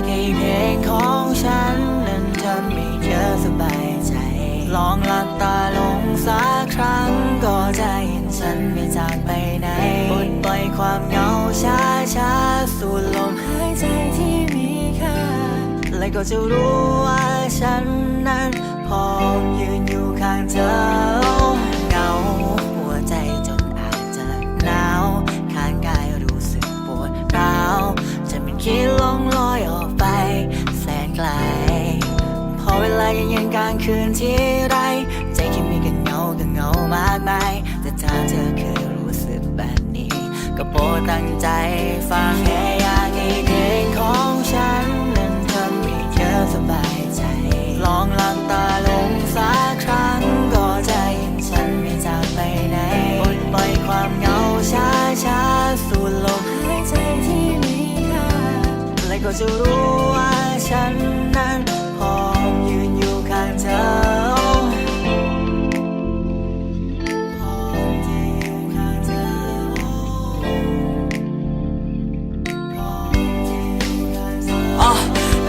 ากให้เพลงของฉัน นั้นทำให้เธอสบายใจ ลองหลับตาลงสักครั้ง ก็จะเห็นฉันไม่จากไปไหนปลดปล่อยความเหงาช้าช้าสู่ลมหายใจที่มีค่าและก็จะรู้ว่าฉันนั้น เวลายังยังกลางคืนที่ไร ใจแค่มีกันเงากันเงามากมายแต่ถ้าเธอเคยรู้สึกแบบนี้ ก็โปรดตั้งใจฟังแค่อยากให้เพลงของฉัน นั้นทำให้เธอสบายใจ ลองหลับตาลงสักครั้งก็จะเห็นฉันไม่จากไปไหนปลดปล่อยความเหงาช้าช้าสู่ลมหายใจที่มีค่าและก็จะรู้ว่าฉันนั้น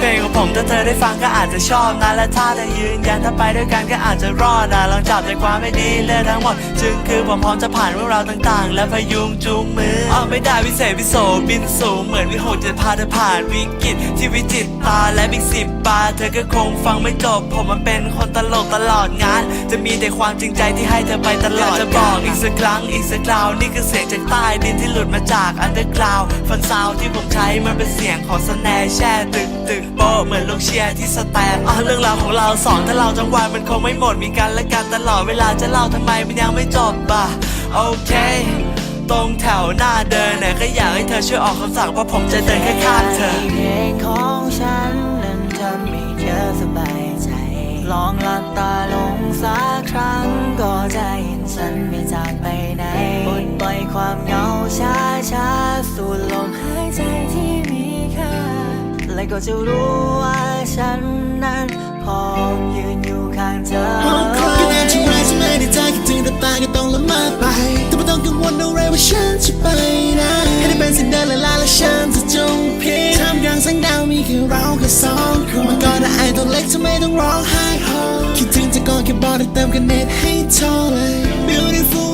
เพลงของผมถ้าเธอได้ฟังก็อาจจะชอบนะและถ้าเธอยืนยันถ้าไปด้วยกันก็อาจจะรอดนะลองจับใจความไม่ดีเลยทั้งหมด จึงคือผมพร้อมจะผ่านเรื่องราวต่างๆ และพยุงจูงมืออ๋อไม่ได้วิเศษวิโสบินสูงเหมือนวิหกจะพาเธอผ่านวิกฤตที่วิจิตตาและบิ๊กสิบบาเธอก็คงฟังไม่จบ ผมมันเป็นคนตลกตลอดงาน จะมีแต่ความจริงใจที่ให้เธอไปตลอดจะบอกอีกสักครั้งอีกสักคราวนี่คือเสียงจากใต้ดินที่หลุดมาจากอันเดอร์กราวฟันซาวที่ผมใช้มันเป็นเสียงของสแนแช่ตึกตึกโปเหมือนลูกเชียร์ที่สแตนอ๋อเรื่องราวของเราสอนถ้าเราจังหวะมันคงไม่หมดมีกันและกันตลอดเวลาจะเล่าทำไมมันยังไม่จบป่ะโอเคตรงแถวหน้าเดินไหนก็อยากให้เธอช่วยออกคำสั่งเพราะผมจะเดินแค่ข้างเธอเพลงของฉันนั้นทำให้เธอสบายใจ ลองหลับตาลงสักครั้งก็จะเห็นฉันไม่จากไปไหนปลดปล่อยความ และก็จะรู้ว่าฉันนั้นพร้อมยืนอยู่ข้างเธอหอมคนานเท่าไรฉันไม่ได้ใจคิดถึงแต่ตายก็ต้องละมอไปแต่ไม่ต้องกังวลอะไรว่าฉันจะไปไหนให้ได้เป็นสิ่งเดินละลายและฉันจะจงพิงท่ามกลางแสงดาวมีแค่เราแค่สองคนมันก็ได้ไอตัวเล็กทำไมต้องร้องไห้คิดถึงจะก่อนแค่บอกได้เติมกันเน็ตให้เท่าเลย Beautiful